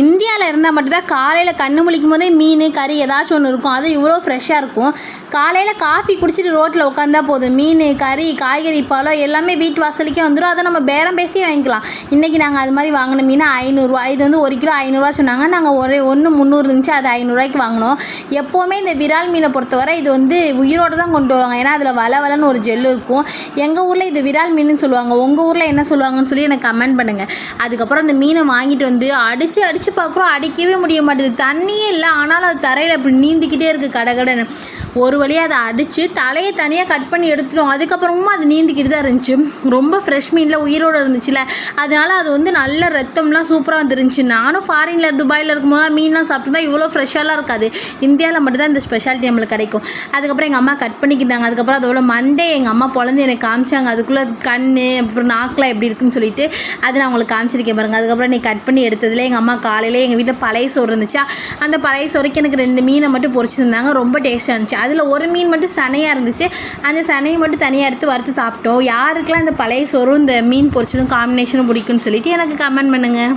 இந்தியாவில் இருந்தால் மட்டும்தான் காலையில் கண்ணு முழிக்கும் போதே மீன் கறி ஏதாச்சும் ஒன்று இருக்கும். அது இவ்வளோ ஃப்ரெஷ்ஷாக இருக்கும். காலையில் காஃபி குடிச்சிட்டு ரோட்டில் உட்காந்தா போதும். மீன் கறி காய்கறி பழம் எல்லாமே வீட்டு வாசலுக்கே வந்துடும் அதை நம்ம பேரம் பேசி வாங்கிக்கலாம். இன்றைக்கி நாங்கள் அது மாதிரி வாங்கின மீன் ஐநூறுரூவா இது வந்து ஒரு கிலோ ஐநூறுரூவா சொன்னாங்க. நாங்கள் ஒரே ஒன்று முந்நூறு இருந்துச்சு அது ஐநூறுரூவாய்க்கு வாங்கினோம். எப்போவுமே இந்த விரால் மீனை பொறுத்தவரை இது வந்து உயிரோடு தான் கொண்டு வருவாங்க. ஏன்னா அதில் வள வளன்னு ஒரு ஜெல் இருக்கும். எங்கள் ஊரில் இது விரால் மீனுன்னு சொல்லுவாங்க. உங்கள் ஊரில் என்ன சொல்லுவாங்கன்னு சொல்லி எனக்கு கமெண்ட் பண்ணுங்கள் அதுக்கப்புறம் அந்த மீனை வாங்கிட்டு வந்து அடித்து அடித்து பார்க்குறோம் அடிக்கவே முடிய மாட்டேது. தண்ணியே இல்லை. ஆனாலும் அது தரையில் அப்படி நீந்திக்கிட்டே இருக்குது கடகடன்னு. ஒரு வழியாக அதை அடித்து தலையை தனியாக கட் பண்ணி எடுத்துட்டோம். அதுக்கப்புறமும் அது நீந்திக்கிட்டு தான் இருந்துச்சு. ரொம்ப ஃப்ரெஷ் மீனில் உயிரோடு இருந்துச்சுல. அதனால அது வந்து நல்ல ரத்தம்லாம் சூப்பராக வந்துருந்துச்சு. நானும் ஃபாரினில் துபாயில் இருக்கும்போது மீன்லாம் சாப்பிட்டு தான் இவ்வளோ ஃப்ரெஷ்ஷாலாம் இருக்காது. இந்தியாவில் மட்டும்தான் இந்த ஸ்பெஷாலிட்டி நம்மளுக்கு கிடைக்கும். அதுக்கப்புறம் எங்கள் அம்மா கட் பண்ணிக்கிட்டாங்க. அதுக்கப்புறம் அதோட மண்டே எங்கள் அம்மா பொழந்து எனக்கு காமிச்சாங்க. அதுக்குள்ளே கண் அப்புறம் நாக்கெலாம் எப்படி இருக்குன்னு சொல்லிட்டு அதை நான் உங்களுக்கு காமிச்சிருக்கேன் பாருங்கள் அதுக்கப்புறம் நீ கட் பண்ணி எடுத்ததில் எங்கள் அம்மா காலையில் எங்கள் வீட்டில் பழைய சோறு இருந்துச்சா. அந்த பழைய சோறுக்கு எனக்கு ரெண்டு மீனை மட்டும் பொறிச்சிருந்தாங்க ரொம்ப டேஸ்ட்டாக இருந்துச்சு. அதில் ஒரு மீன் மட்டும் சனையாக இருந்துச்சு. அந்த சனையை மட்டும் தனியாக எடுத்து வறுத்து சாப்பிட்டோம். யாருக்கெல்லாம் இந்த பழைய சோறும் இந்த மீன் பொறிச்சதும் காம்பினேஷனும் பிடிக்கும்னு சொல்லிட்டு எனக்கு கமெண்ட் பண்ணுங்கள்